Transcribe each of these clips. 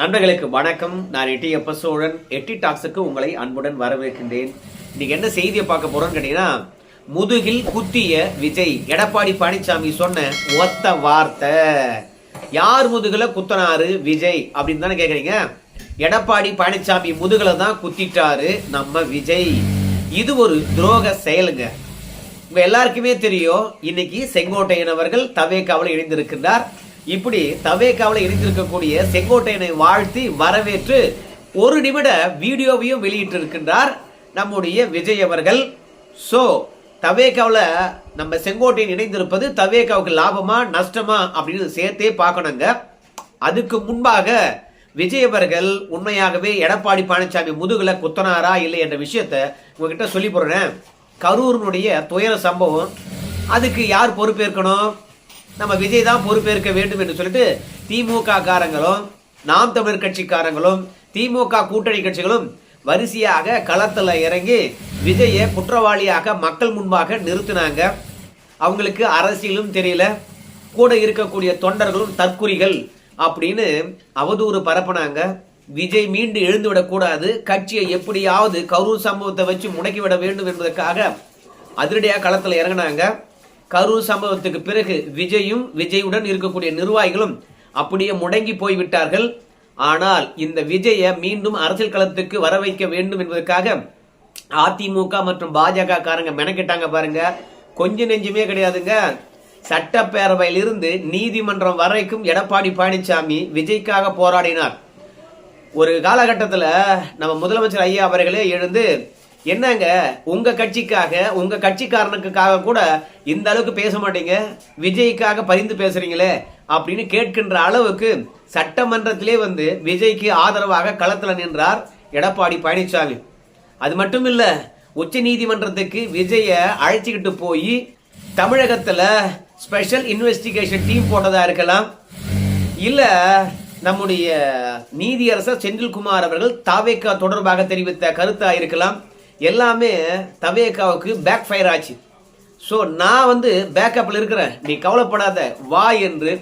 நண்பர்களுக்கு வணக்கம். நான் எட்டி எப்ப சோழன் எட்டி டாக்ஸுக்கு உங்களை அன்புடன் வரவேற்கின்றேன். இன்னைக்கு என்ன செய்தியை பார்க்க போறோம்னு கேட்டீங்கன்னா முதுகில் குத்திய விஜய் எடப்பாடி பழனிசாமி சொன்ன ஒத்த வார்த்தை. யார் முதுகுல குத்தனாரு விஜய் அப்படின்னு தானே கேட்குறீங்க எடப்பாடி பழனிசாமி முதுகுல தான் குத்திட்டாரு நம்ம விஜய். இது ஒரு துரோக செயலுங்க. உங்க எல்லாருக்குமே தெரியும் இன்னைக்கு செங்கோட்டையன் அவர்கள் தவேக்காவில் இணைந்திருக்கின்றார். இப்படி தவேக்காவில் இணைந்திருக்கக்கூடிய செங்கோட்டையனை வாழ்த்தி வரவேற்று ஒரு நிமிட வீடியோவையும் வெளியிட்டிருக்கின்றார் நம்முடைய விஜய் அவர்கள். ஸோ தவேக்காவில் நம்ம செங்கோட்டையன் இணைந்திருப்பது தவேக்காவுக்கு லாபமா நஷ்டமா அப்படின்னு சேர்த்தே பார்க்கணுங்க. அதுக்கு முன்பாக விஜய் அவர்கள் உண்மையாகவே எடப்பாடி பழனிசாமி முதுகுல குத்தனாரா இல்லை என்ற விஷயத்த உங்ககிட்ட சொல்லி போறேன். கரூரினுடைய துயர சம்பவம் அதுக்கு யார் பொறுப்பேற்கணும்? நம்ம விஜய் தான் பொறுப்பேற்க வேண்டும் என்று சொல்லிட்டு திமுக காரங்களும் நாம் தமிழர் கட்சிக்காரங்களும் திமுக கூட்டணி கட்சிகளும் வரிசையாக களத்தில் இறங்கி விஜயை குற்றவாளியாக மக்கள் முன்பாக நிறுத்தினாங்க. அவங்களுக்கு அரசியலும் தெரியல. கூட இருக்கக்கூடிய தொண்டர்களும் தற்குறிகள் அப்படின்னு அவதூறு பரப்புனாங்க. விஜய் மீண்டு எழுந்து விடக்கூடாது கட்சியை எப்படியாவது கரூர் சம்பவத்தை வச்சு முடக்கி விட வேண்டும் என்பதற்காக அதிரடியாக களத்தில் இறங்கினாங்க. கரூர் சம்பவத்துக்கு பிறகு விஜயும் விஜயுடன் இருக்கக்கூடிய நிர்வாகிகளும் அப்படியே முடங்கி போய்விட்டார்கள். ஆனால் இந்த விஜயை மீண்டும் அரசியல் களத்துக்கு வர வைக்க வேண்டும் என்பதற்காக அதிமுக மற்றும் பாஜக காரங்க மெனக்கிட்டாங்க பாருங்க. கொஞ்சம் நெஞ்சுமே கிடையாதுங்க. சட்டப்பேரவையிலிருந்து நீதிமன்றம் வரைக்கும் எடப்பாடி பழனிசாமி விஜய்க்காக போராடினார். ஒரு காலகட்டத்தில் நம்ம முதலமைச்சர் ஐயா அவர்களே எழுந்து என்னங்க உங்க கட்சிக்காக உங்க கட்சிக்காரனுக்காக கூட இந்த அளவுக்கு பேச மாட்டீங்க? விஜய்க்காக பரிந்து பேசுறீங்களே? அப்படின்னு கேட்கின்ற அளவுக்கு சட்டமன்றத்திலே வந்து விஜய்க்கு ஆதரவாக களத்தில் நின்றார் எடப்பாடி பழனிசாமி அது மட்டும் இல்ல உச்ச நீதிமன்றத்துக்கு விஜய அழைச்சிக்கிட்டு போய் தமிழகத்துல ஸ்பெஷல் இன்வெஸ்டிகேஷன் டீம் போட்டதா இருக்கலாம். இல்ல நம்முடைய நீதியரசர் செந்தில்குமார் அவர்கள் தாவேக்கா தொடர்பாக தெரிவித்த கருத்தா இருக்கலாம். எல்லாமே தவேக்காவுக்கு பேக் ஃபயர் ஆச்சு. ஸோ நான் வந்து பேக்கப்பில் இருக்கிறேன். நீ கவலைப்படாத. வா என்று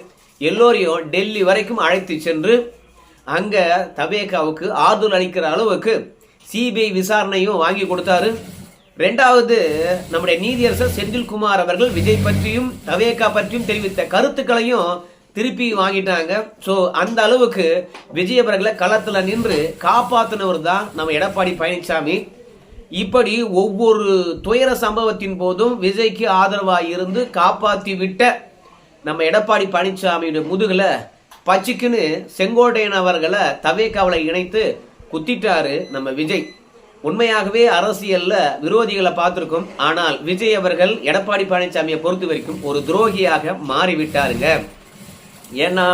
எல்லோரையும் டெல்லி வரைக்கும் அழைத்து சென்று அங்கே தவேக்காவுக்கு ஆறுதல் அளிக்கிற அளவுக்கு சிபிஐ விசாரணையும் வாங்கி கொடுத்தாரு. ரெண்டாவது நம்முடைய நீதியரசர் செந்தில்குமார் அவர்கள் விஜய் பற்றியும் தவேக்கா பற்றியும் தெரிவித்த கருத்துக்களையும் திருப்பி வாங்கிட்டாங்க. ஸோ அந்த அளவுக்கு விஜய் அவர்களை களத்தில் நின்று காப்பாற்றினவர் தான் நம்ம எடப்பாடி பழனிசாமி. இப்படி ஒவ்வொரு துயர சம்பவத்தின் போதும் விஜய்க்கு ஆதரவாக இருந்து காப்பாற்றி விட்ட நம்ம எடப்பாடி பழனிசாமியோட முதுகில் பச்சிக்குன்னு செங்கோட்டையன் அவர்களை தவேக்காவலை இணைத்து குத்திட்டாரு நம்ம விஜய். உண்மையாகவே அரசியல்ல விரோதிகளை பார்த்துருக்கோம். ஆனால் விஜய் அவர்கள் எடப்பாடி பழனிசாமியை பொறுத்த வரைக்கும் ஒரு துரோகியாக மாறிவிட்டாருங்க. ஏன்னா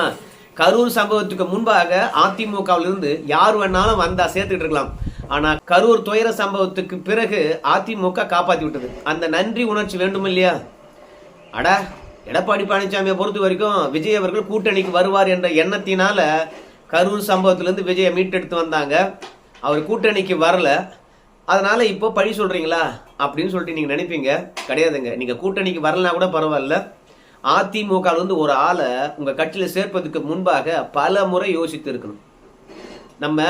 கரூர் சம்பவத்துக்கு முன்பாக அதிமுகவிலிருந்து யார் வேணாலும் வந்தா சேர்த்துக்கிட்டு இருக்கலாம். ஆனா கரூர் துயர சம்பவத்துக்கு பிறகு அதிமுக காப்பாத்தி விட்டது. அந்த நன்றி உணர்ச்சி வேண்டும் இல்லையா? அடா எடப்பாடி பழனிசாமியை பொறுத்த வரைக்கும் விஜய் அவர்கள் கூட்டணிக்கு வருவார் என்ற எண்ணத்தினால கரூர் சம்பவத்திலேருந்து விஜயை மீட்டெடுத்து வந்தாங்க. அவர் கூட்டணிக்கு வரல. அதனால இப்போ பழி சொல்றீங்களா? அப்படின்னு சொல்லிட்டு நீங்க நினைப்பீங்க. கிடையாதுங்க. நீங்க கூட்டணிக்கு வரலனா கூட பரவாயில்ல. அதிமுக வந்து ஒரு ஆளை உங்க கட்சியில சேர்ப்பதற்கு முன்பாக பல முறை யோசித்து இருக்கணும். நம்ம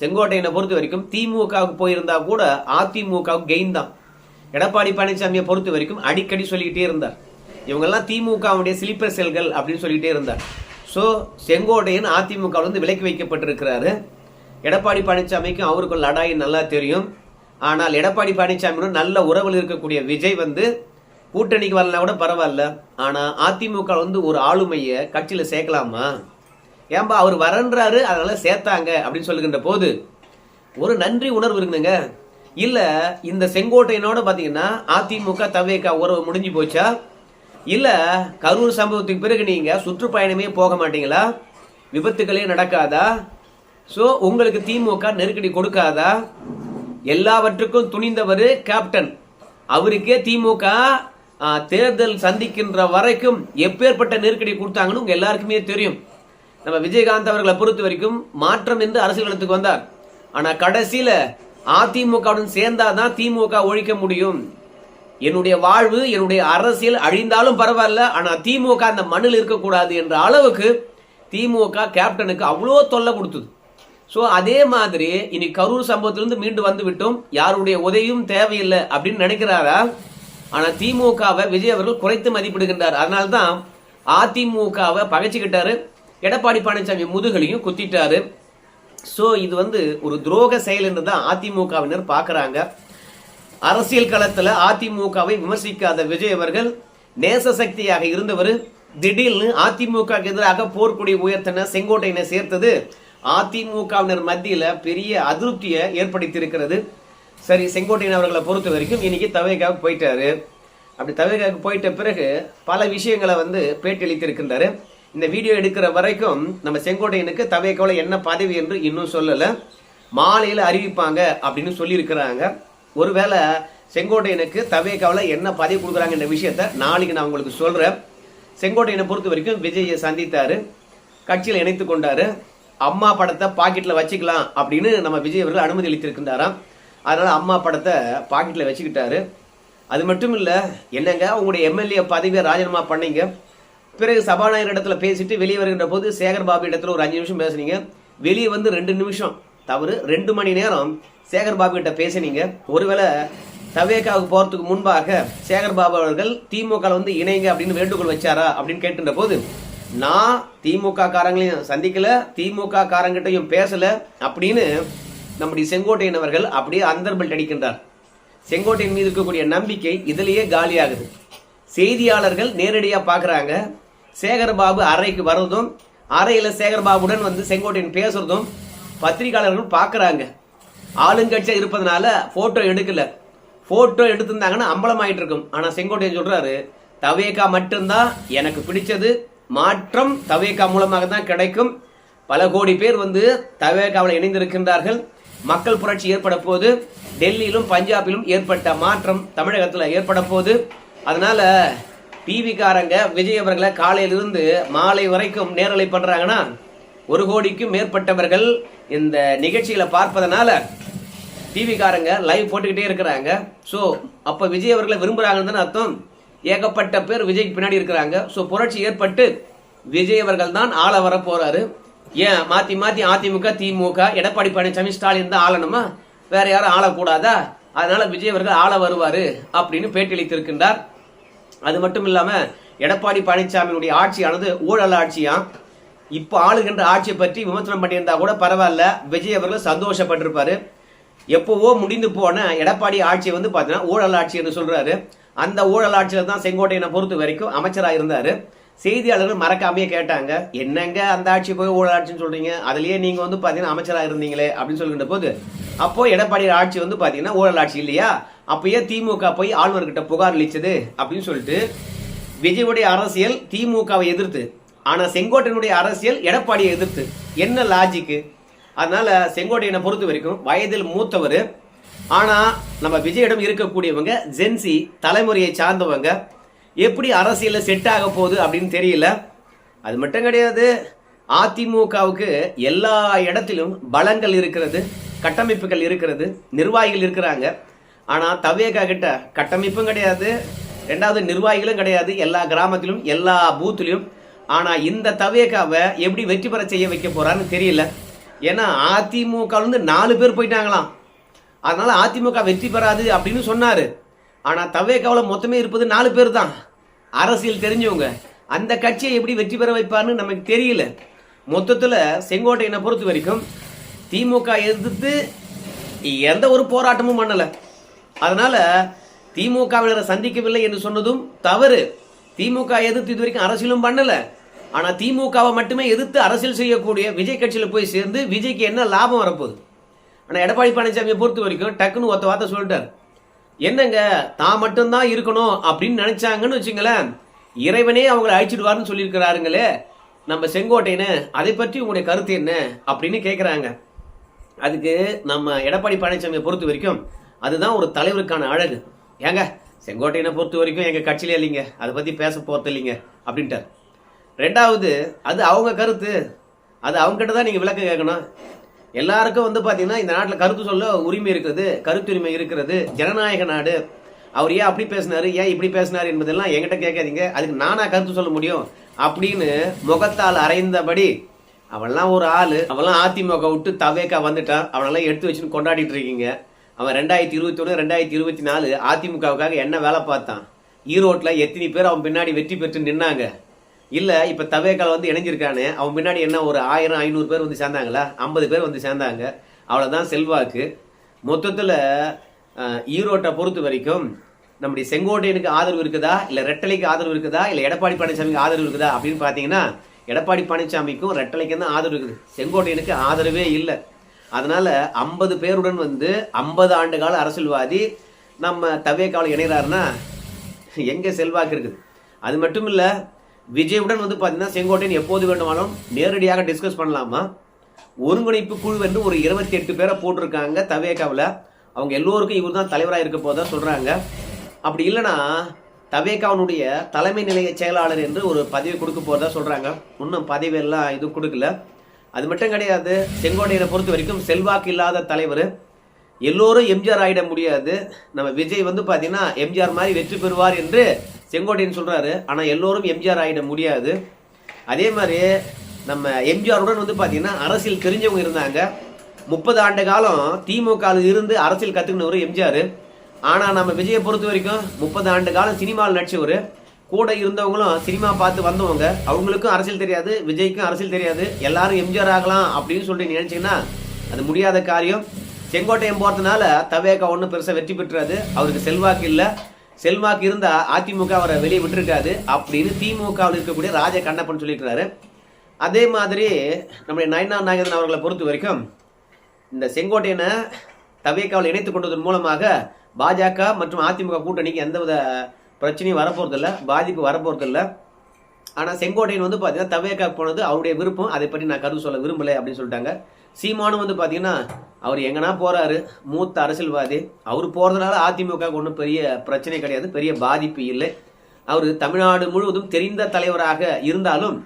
செங்கோட்டையனை பொறுத்த வரைக்கும் திமுகவுக்கு போயிருந்தா கூட அதிமுகவுக்கு கெயின் தான். எடப்பாடி பழனிசாமியை பொறுத்த வரைக்கும் அடிக்கடி சொல்லிக்கிட்டே இருந்தார். இவங்கெல்லாம் திமுகவுடைய ஸ்லீப்பர் செல்கள் அப்படின்னு சொல்லிட்டே இருந்தார். ஸோ செங்கோட்டையன் அதிமுகவிலிருந்து வந்து விலக்கி வைக்கப்பட்டிருக்கிறாரு. எடப்பாடி பழனிசாமிக்கும் அவருக்கும் லடாய் நல்லா தெரியும். ஆனால் எடப்பாடி பழனிசாமியுடன் நல்ல உறவில் இருக்கக்கூடிய விஜய் வந்து கூட்டணிக்கு வரலனா கூட பரவாயில்ல. ஆனால் அதிமுக வந்து ஒரு ஆளுமையை கட்சியில் சேர்க்கலாமா? ஏன்பா அவர் வரன்றாரு அதனால சேர்த்தாங்க அப்படின்னு சொல்லுகின்ற போது ஒரு நன்றி உணர்வு இருக்குங்க இல்ல இந்த செங்கோட்டையனோட பாத்தீங்கன்னா அதிமுக தவேக்கா உறவு முடிஞ்சு போச்சா? இல்ல கரூர் சம்பவத்துக்கு பிறகு நீங்க சுற்றுப்பயணமே போக மாட்டீங்களா? விபத்துகளே நடக்காதா? ஸோ உங்களுக்கு திமுக நெருக்கடி கொடுக்காதா? எல்லாவற்றுக்கும் துணிந்தவர் கேப்டன் அவருக்கே திமுக தேர்தல் சந்திக்கின்ற வரைக்கும் எப்பேற்பட்ட நெருக்கடி கொடுத்தாங்கன்னு உங்க எல்லாருக்குமே தெரியும். நம்ம விஜயகாந்த் அவர்களை பொறுத்த வரைக்கும் மாற்றம் என்று அரசியல் களத்துக்கு வந்தார். ஆனா கடைசியில அதிமுகவுடன் சேர்ந்தாதான் திமுக ஒழிக்க முடியும். என்னுடைய வாழ்வு என்னுடைய அரசியல் அழிந்தாலும் பரவாயில்ல ஆனா திமுக அந்த மண்ணில் இருக்கக்கூடாது என்ற அளவுக்கு திமுக கேப்டனுக்கு அவ்வளோ தொல்லை கொடுத்தது. ஸோ அதே மாதிரி இனி கரூர் சம்பவத்திலிருந்து மீண்டு வந்து விட்டோம். யாருடைய உதவியும் தேவையில்லை அப்படின்னு நினைக்கிறாரா? ஆனா திமுகவை விஜய் அவர்கள் குறைத்து மதிப்பிடுகின்றார். அதனால்தான் அதிமுகவை பகைச்சுக்கிட்டாரு. எடப்பாடி பழனிசாமி முதுகலையும் குத்திட்டாரு. ஸோ இது வந்து ஒரு துரோக செயல் என்று தான் அதிமுகவினர் பார்க்குறாங்க. அரசியல் களத்தில் அதிமுகவை விமர்சிக்காத விஜய் அவர்கள் நேச சக்தியாக இருந்தவர். திடீர்னு அதிமுக எதிராக போர்க்குடி உயர்த்தின செங்கோட்டையினை சேர்த்தது அதிமுகவினர் மத்தியில் பெரிய அதிருப்தியை ஏற்படுத்தியிருக்கிறது. சரி செங்கோட்டையன் அவர்களை பொறுத்த வரைக்கும் இன்னைக்கு தவேகாவுக்கு போயிட்டாரு. அப்படி தவேகாவுக்கு போயிட்ட பிறகு பல விஷயங்களை வந்து பேட்டியளித்திருக்கின்றாரு இந்த வீடியோ எடுக்கிற வரைக்கும் நம்ம செங்கோட்டையனுக்கு தவேகாவில் என்ன பதவி என்று இன்னும் சொல்லலை. மாலையில் அறிவிப்பாங்க அப்படின்னு சொல்லியிருக்கிறாங்க. ஒருவேளை செங்கோட்டையனுக்கு தவேகாவில் என்ன பதவி கொடுக்குறாங்கன்ற விஷயத்த நாளைக்கு நான் உங்களுக்கு சொல்கிறேன் செங்கோட்டையனை பொறுத்த வரைக்கும் விஜயை சந்தித்தார். கட்சியில் இணைத்து கொண்டார். அம்மா படத்தை பாக்கெட்டில் வச்சுக்கலாம் அப்படின்னு நம்ம விஜய் அவர்கள் அனுமதி அளித்திருக்கின்றாராம். அதனால் அம்மா படத்தை பாக்கெட்டில் வச்சுக்கிட்டாரு. அது மட்டும் இல்லை என்னங்க உங்களுடைய எம்எல்ஏ பதவியை ராஜினாமா பண்ணீங்க? பிறகு சபாநாயகர் இடத்துல பேசிட்டு வெளியே வருகின்ற போது சேகர் பாபு இடத்துல ஒரு அஞ்சு நிமிஷம் பேசுனீங்க. வெளியே வந்து ரெண்டு நிமிஷம். தவறு. ரெண்டு மணி நேரம் சேகர் பாபு கிட்ட பேசினீங்க. ஒருவேளை தவேக்காவுக்கு போறதுக்கு முன்பாக சேகர் பாபு அவர்கள் திமுக வந்து இணைங்க அப்படின்னு வேண்டுகோள் வச்சாரா அப்படின்னு கேட்டுன்ற போது நான் திமுக காரங்களையும் சந்திக்கல திமுக காரங்கிட்டையும் பேசல அப்படின்னு நம்முடைய செங்கோட்டையன் அவர்கள் அப்படியே அந்தர்பல்ட் அடிக்கின்றார். செங்கோட்டையின் மீது இருக்கக்கூடிய நம்பிக்கை இதிலேயே காலியாகுது. செய்தியாளர்கள் நேரடியாக பார்க்குறாங்க சேகர்பாபு அறைக்கு வர்றதும் அறையில் சேகர்பாபுடன் வந்து செங்கோட்டையன் பேசுறதும் பத்திரிகையாளர்கள் பார்க்குறாங்க. ஆளுங்கட்சியாக இருப்பதனால ஃபோட்டோ எடுக்கல. ஃபோட்டோ எடுத்திருந்தாங்கன்னா அம்பலமாயிட்டு இருக்கும் ஆனால் செங்கோட்டையன் சொல்கிறாரு தவேகா மட்டும்தான் எனக்கு பிடிச்சது. மாற்றம் தவேகா மூலமாக தான் கிடைக்கும். பல கோடி பேர் வந்து தவேகாவில் இணைந்திருக்கின்றார்கள். மக்கள் புரட்சி ஏற்பட போது டெல்லியிலும் பஞ்சாபிலும் ஏற்பட்ட மாற்றம் தமிழகத்தில் ஏற்பட போது. அதனால டிவிக்காரங்க விஜய் அவர்களை காலையிலிருந்து மாலை வரைக்கும் நேரலை பண்றாங்கன்னா ஒரு கோடிக்கும் மேற்பட்டவர்கள் இந்த நிகழ்ச்சிகளை பார்ப்பதனால டிவிக்காரங்க லைவ் போட்டுக்கிட்டே இருக்கிறாங்க. ஸோ அப்போ விஜய் அவர்களை விரும்புறாங்கன்னு அர்த்தம்? ஏகப்பட்ட பேர் விஜய்க்கு பின்னாடி இருக்கிறாங்க. ஸோ புரட்சி ஏற்பட்டு விஜய் அவர்கள் தான் ஆள வர போறாரு ஏன்? மாத்தி மாத்தி அதிமுக திமுக எடப்பாடி பழனிசாமி ஸ்டாலின் தான் ஆளணுமா? வேற யாரும் ஆளக்கூடாதா? அதனால விஜய் அவர்கள் ஆள வருவாரு அப்படின்னு பேட்டியளித்திருக்கின்றார் அது மட்டும் இல்லாமல் எடப்பாடி பழனிசாமியினுடைய ஆட்சியானது ஊழல் ஆட்சியா? இப்போ ஆளுகின்ற ஆட்சியை பற்றி விமர்சனம் பண்ணியிருந்தா கூட பரவாயில்ல. விஜய் அவர்கள் சந்தோஷப்பட்டிருப்பாரு. எப்போவோ முடிந்து போன எடப்பாடி ஆட்சி வந்து பார்த்தீங்கன்னா ஊழல் ஆட்சி என்று சொல்கிறாரு அந்த ஊழல் ஆட்சியில் தான் செங்கோட்டையனை பொறுத்த வரைக்கும் அமைச்சராக இருந்தார். செய்தியாளர்கள் மறக்காமையே கேட்டாங்க. என்னங்க அந்த ஆட்சி போய் ஊழல் ஆட்சின்னு சொல்கிறீங்க அதுலேயே நீங்கள் வந்து பார்த்தீங்கன்னா அமைச்சராக இருந்தீங்களே அப்படின்னு சொல்கின்ற போது அப்போது எடப்பாடி ஆட்சி வந்து பார்த்தீங்கன்னா ஊழல் ஆட்சி இல்லையா? அப்பயே திமுக போய் ஆளுநர்கிட்ட புகார் அளிச்சது அப்படின்னு சொல்லிட்டு விஜயுடைய அரசியல் திமுகவை எதிர்த்து. ஆனா செங்கோட்டையனுடைய அரசியல் எடப்பாடியை எதிர்த்து. என்ன லாஜிக்கு அதனால செங்கோட்டையனை பொறுத்த வரைக்கும் வயதில் மூத்தவர். ஆனா நம்ம விஜயிடம் இருக்கக்கூடியவங்க ஜென்சி தலைமுறையை சார்ந்தவங்க. எப்படி அரசியலில் செட் ஆக போகுது அப்படின்னு தெரியல. அது மட்டும் கிடையாது. அதிமுகவுக்கு எல்லா இடத்திலும் பலங்கள் இருக்கிறது கட்டமைப்புகள் இருக்கிறது நிர்வாகிகள் இருக்கிறாங்க. ஆனால் தவேகா கிட்ட கட்டமைப்பும் கிடையாது ரெண்டாவது நிர்வாகிகளும் கிடையாது எல்லா கிராமத்திலும் எல்லா பூத்துலையும் ஆனால் இந்த தவேகாவை எப்படி வெற்றி பெற செய்ய வைக்க போகிறான்னு தெரியல. ஏன்னா அதிமுகலேருந்து நாலு பேர் போயிட்டாங்களாம். அதனால் அதிமுக வெற்றி பெறாது அப்படின்னு சொன்னார். ஆனால் தவேகாவில் மொத்தமே இருப்பது நாலு பேர் தான் அரசியல் தெரிஞ்சவங்க. அந்த கட்சியை எப்படி வெற்றி பெற வைப்பார்னு நமக்கு தெரியல. மொத்தத்தில் செங்கோட்டையனை பொறுத்த வரைக்கும் திமுக எதிர்த்து எந்த ஒரு போராட்டமும் பண்ணலை. அதனால திமுகவினரை சந்திக்கவில்லை என்று சொன்னதும் தவறு. திமுக எதிர்த்து இது வரைக்கும் அரசியலும் பண்ணல. ஆனா திமுகவை மட்டுமே எதிர்த்து அரசியல் செய்யக்கூடிய விஜய் கட்சியில போய் சேர்ந்து விஜய்க்கு என்ன லாபம் வரப்போகுது? ஆனா எடப்பாடி பழனிசாமியை பொறுத்த வரைக்கும் டக்குன்னு ஒத்த வார்த்தை சொல்லிட்டார். என்னங்க தான் மட்டும்தான் இருக்கணும் அப்படின்னு நினைச்சாங்கன்னு வச்சுங்களேன் இறைவனே அவங்களை அழிச்சிடுவார்னு சொல்லியிருக்கிறாருங்களே நம்ம செங்கோட்டைன்னு அதை பற்றி உங்களுடைய கருத்து என்ன அப்படின்னு கேட்குறாங்க அதுக்கு நம்ம எடப்பாடி பழனிசாமியை பொறுத்த வரைக்கும் அதுதான் ஒரு தலைவருக்கான அழகு. ஏங்க செங்கோட்டையனை பொறுத்த வரைக்கும் எங்கள் கட்சியில இல்லைங்க. அதை பற்றி பேச போகிறது இல்லைங்க அப்படின்ட்டார். ரெண்டாவது அது அவங்க கருத்து. அது அவங்ககிட்ட தான் நீங்கள் விளக்கம் கேட்கணும். எல்லாருக்கும் வந்து பார்த்தீங்கன்னா இந்த நாட்டில் கருத்து சொல்ல உரிமை இருக்கிறது கருத்துரிமை இருக்கிறது. ஜனநாயக நாடு. அவர் ஏன் அப்படி பேசினாரு ஏன் இப்படி பேசினார் என்பதெல்லாம் என்கிட்ட கேட்காதீங்க. அதுக்கு நானா கருத்து சொல்ல முடியும் அப்படின்னு முகத்தால் அரைந்தபடி அவன்லாம் ஒரு ஆள். அவன்லாம் அதிமுக விட்டு தவேக்கா வந்துட்டான் அவனெல்லாம் எடுத்து வச்சுன்னு கொண்டாடிட்டு இருக்கீங்க. அவன் ரெண்டாயிரத்தி இருபத்தி ஒன்று ரெண்டாயிரத்தி இருபத்தி நாலு அதிமுகவுக்காக என்ன வேலை பார்த்தான்? ஈரோட்டில் எத்தனை பேர் அவன் பின்னாடி வெற்றி பெற்று நின்னாங்க? இல்லை இப்போ தவேக்கால் வந்து இணைஞ்சிருக்கானே அவன் பின்னாடி என்ன ஒரு ஆயிரம் ஐநூறு பேர் வந்து சேர்ந்தாங்களா? ஐம்பது பேர் வந்து சேர்ந்தாங்க. அவ்வளோதான் செல்வாக்கு. மொத்தத்தில் ஈரோட்டை பொறுத்த வரைக்கும் நம்முடைய செங்கோட்டையனுக்கு ஆதரவு இருக்குதா? இல்லை ரெட்டலைக்கு ஆதரவு இருக்குதா? இல்லை எடப்பாடி பழனிசாமிக்கு ஆதரவு இருக்குதா? அப்படின்னு பார்த்தீங்கன்னா எடப்பாடி பழனிசாமிக்கும் ரெட்டலைக்கும் தான் ஆதரவு இருக்குது. செங்கோட்டையனுக்கு ஆதரவே இல்லை. அதனால் ஐம்பது பேருடன் வந்து ஐம்பது ஆண்டு கால அரசியல்வாதி நம்ம தவேக்காவில் இணைகிறாருன்னா எங்கே செல்வாக்கு இருக்குது? அது மட்டும் இல்லை விஜயுடன் வந்து பார்த்தீங்கன்னா செங்கோட்டையன் எப்போது வேண்டுமானாலும் நேரடியாக டிஸ்கஸ் பண்ணலாமா? ஒருங்கிணைப்பு குழு என்று ஒரு இருபத்தி எட்டு பேரை போட்டிருக்காங்க தவேகாவில் அவங்க எல்லோருக்கும் இவர் தான் தலைவராக இருக்க போதா சொல்கிறாங்க அப்படி இல்லைன்னா தவேகாவினுடைய தலைமை நிலைய செயலாளர் என்று ஒரு பதவி கொடுக்க போகிறதா சொல்கிறாங்க இன்னும் பதவி எல்லாம் இது கொடுக்கல. அது மட்டும் கிடையாது செங்கோட்டையனை பொறுத்த வரைக்கும் செல்வாக்கு இல்லாத தலைவர். எல்லோரும் எம்ஜிஆர் ஆயிட முடியாது. நம்ம விஜய் வந்து பார்த்தீங்கன்னா எம்ஜிஆர் மாதிரி வெற்றி பெறுவார் என்று செங்கோட்டையன் சொல்கிறாரு ஆனால் எல்லோரும் எம்ஜிஆர் ஆயிட முடியாது. அதே மாதிரி நம்ம எம்ஜிஆருடன் வந்து பார்த்தீங்கன்னா அரசியல் தெரிஞ்சவங்க இருந்தாங்க. முப்பது ஆண்டு காலம் திமுக இருந்து அரசியல் கற்றுக்கினவர் எம்ஜிஆர். ஆனால் நம்ம விஜயை பொறுத்த வரைக்கும் முப்பது ஆண்டு காலம் சினிமாவில் நடிச்சவர். கூட இருந்தவங்களும் சினிமா பார்த்து வந்தவங்க அவங்களுக்கும் அரசியல் தெரியாது விஜய்க்கும் அரசியல் தெரியாது எல்லாரும் எம்ஜிஆர் ஆகலாம் அப்படின்னு சொல்லிட்டு நினைச்சிங்கன்னா அது முடியாத காரியம். செங்கோட்டையன் போகிறதுனால தவேகா ஒன்றும் பெருசாக வெற்றி பெற்றாது. அவருக்கு செல்வாக்கு இல்லை. செல்வாக்கு இருந்தால் அதிமுக அவரை வெளியே விட்டுருக்காது அப்படின்னு திமுகவில் இருக்கக்கூடிய ராஜ கண்ணப்பன் சொல்லியிருக்கிறாரு. அதே மாதிரி நம்முடைய நயனா நாகேந்திரன் அவர்களை பொறுத்த வரைக்கும் இந்த செங்கோட்டையனை தவேக்காவில் இணைத்துக் கொண்டதன் மூலமாக பாஜக மற்றும் அதிமுக கூட்டணிக்கு எந்தவித பிரச்சனையும் வரப்போறதில்ல பாதிப்பு வரப்போறதில்ல. ஆனால் செங்கோட்டையன் வந்து பார்த்தீங்கன்னா தவேக்கா போனது அவருடைய விருப்பம். அதை பற்றி நான் கருத்து சொல்ல விரும்பலை அப்படின்னு சொல்லிட்டாங்க. சீமானும் வந்து பார்த்தீங்கன்னா அவர் எங்கன்னா போகிறாரு மூத்த அரசியல்வாதி. அவர் போகிறதுனால அதிமுக ஒன்றும் பெரிய பிரச்சனை கிடையாது பெரிய பாதிப்பு இல்லை. அவர் தமிழ்நாடு முழுவதும் தெரிந்த தலைவராக இருந்தாலும்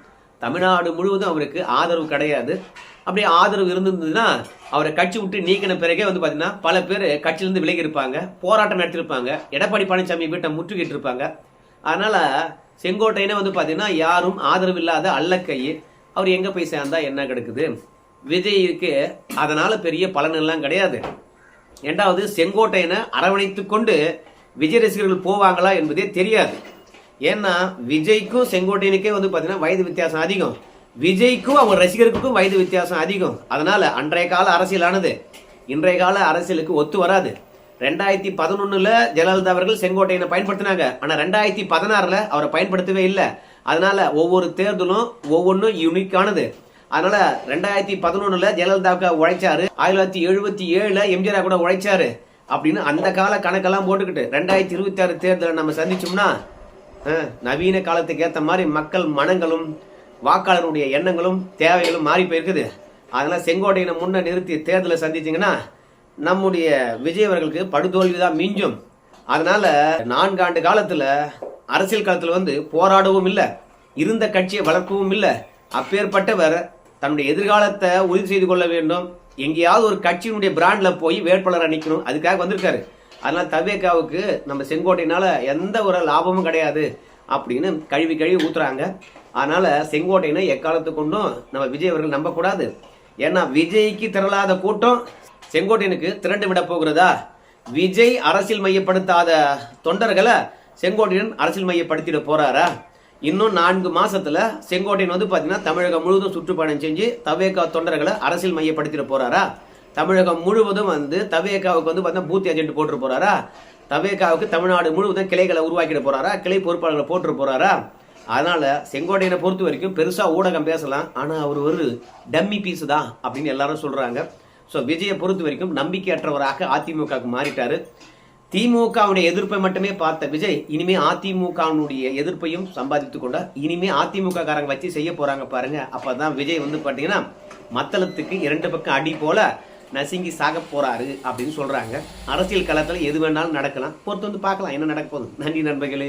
தமிழ்நாடு முழுவதும் அவருக்கு ஆதரவு கிடையாது. அப்படி ஆதரவு இருந்திருந்ததுன்னா அவரை கட்சி விட்டு நீக்கின பிறகே வந்து பார்த்தீங்கன்னா பல பேர் கட்சியிலேருந்து விலகி இருப்பாங்க போராட்டம் நடத்திருப்பாங்க எடப்பாடி பழனிசாமி வீட்டை முற்றுகிட்டு இருப்பாங்க அதனால் செங்கோட்டையனே வந்து பார்த்தீங்கன்னா யாரும் ஆதரவு இல்லாத அல்லக்கை. அவர் எங்கே போய் சேர்ந்தா என்ன கிடக்குது? விஜய்க்கு அதனால் பெரிய பலனெல்லாம் கிடையாது. ரெண்டாவது செங்கோட்டையனை அரவணைத்து கொண்டு விஜய் ரசிகர்கள் போவாங்களா என்பதே தெரியாது. ஏன்னா விஜய்க்கும் செங்கோட்டையனுக்கே வந்து பார்த்தீங்கன்னா வயது வித்தியாசம் அதிகம். விஜய்க்கும் அவர் ரசிகருக்கும் வயது வித்தியாசம் அதிகம். அதனால அன்றைய கால அரசியலானது இன்றைய கால அரசியலுக்கு ஒத்து வராது. ரெண்டாயிரத்தி பதினொன்னுல ஜெயலலிதா அவர்கள் செங்கோட்டையனை பயன்படுத்தினாங்க. ஆனா ரெண்டாயிரத்தி பதினாறுல அவரை பயன்படுத்தவே இல்லை. அதனால ஒவ்வொரு தேர்தலும் ஒவ்வொன்றும் யூனிக்கானது அதனால ரெண்டாயிரத்தி பதினொன்னுல ஜெயலலிதாவுக்கு உழைச்சாரு. ஆயிரத்தி தொள்ளாயிரத்தி எழுபத்தி ஏழுல எம்ஜிஆர் கூட உழைச்சாரு. அப்படின்னு அந்த கால கணக்கெல்லாம் போட்டுக்கிட்டு ரெண்டாயிரத்தி இருபத்தி ஆறு தேர்தலை நம்ம சந்திச்சோம்னா நவீன காலத்துக்கு ஏற்ற மாதிரி மக்கள் மனங்களும் வாக்காளருடைய எண்ணங்களும் தேவைகளும் மாறி போயிருக்குது. அதனால் செங்கோட்டையினை முன்ன நிறுத்தி தேர்தலை சந்திச்சிங்கன்னா நம்முடைய விஜய் அவர்களுக்கு படுதோல்வி தான் மிஞ்சும். அதனால் நான்காண்டு காலத்தில் அரசியல் காலத்தில் வந்து போராடவும் இல்லை இருந்த கட்சியை வளர்க்கவும் இல்லை. அப்பேற்பட்டவர் தன்னுடைய எதிர்காலத்தை உறுதி செய்து கொள்ள வேண்டும். எங்கேயாவது ஒரு கட்சியினுடைய பிராண்டில் போய் வேட்பாளரை அணிக்கணும் அதுக்காக வந்திருக்காரு. அதனால் தவேகாவுக்கு நம்ம செங்கோட்டையினால் எந்த ஒரு லாபமும் கிடையாது அப்படின்னு கழுவி கழுவி ஊத்துறாங்க. அதனால செங்கோட்டையினை எக்காலத்து கொண்டும் நம்ம விஜய் அவர்கள் நம்பக்கூடாது. ஏன்னா விஜய்க்கு திரளாத கூட்டம் செங்கோட்டையனுக்கு திரண்டு விட போகிறதா? விஜய் அரசியல் மையப்படுத்தாத தொண்டர்களை செங்கோட்டையன் அரசியல் மையப்படுத்திட போறாரா? இன்னும் நான்கு மாசத்துல செங்கோட்டையன் வந்து பாத்தீங்கன்னா தமிழகம் முழுவதும் சுற்றுப்பயணம் செஞ்சு தவேகா தொண்டர்களை அரசியல் மையப்படுத்திட போறாரா? தமிழகம் முழுவதும் வந்து தவேகாவுக்கு வந்து பார்த்தீங்கன்னா பூத் ஏஜென்ட் போட்டு போறாரா? தவேகாவுக்கு தமிழ்நாடு முழுவதும் கிளைகளை உருவாக்கிட போறாரா? கிளை பொறுப்பாளர்களை போட்டு போறாரா? அதனால செங்கோட்டையனை பொறுத்த வரைக்கும் பெருசா ஊடகம் பேசலாம். ஆனா அவர் ஒரு டம்மி பீஸ் தான் அப்படின்னு எல்லாரும் சொல்றாங்க. ஸோ விஜயை பொறுத்த வரைக்கும் நம்பிக்கையற்றவராக அதிமுகவுக்கு மாறிட்டாரு. திமுகவுடைய எதிர்ப்பை மட்டுமே பார்த்த விஜய் இனிமே அதிமுகவுடைய எதிர்ப்பையும் சம்பாதித்து கொண்டார். இனிமே அதிமுக காரங்க வச்சு செய்ய போறாங்க பாருங்க. அப்பதான் விஜய் வந்து பாத்தீங்கன்னா மத்தளத்துக்கு இரண்டு பக்கம் அடி போல நசுங்கி சாக போறாரு அப்படின்னு சொல்றாங்க. அரசியல் களத்தில் எது வேணாலும் நடக்கலாம். பொறுத்து வந்து பார்க்கலாம். என்ன நடக்க போகுது? நன்றி நண்பர்களே.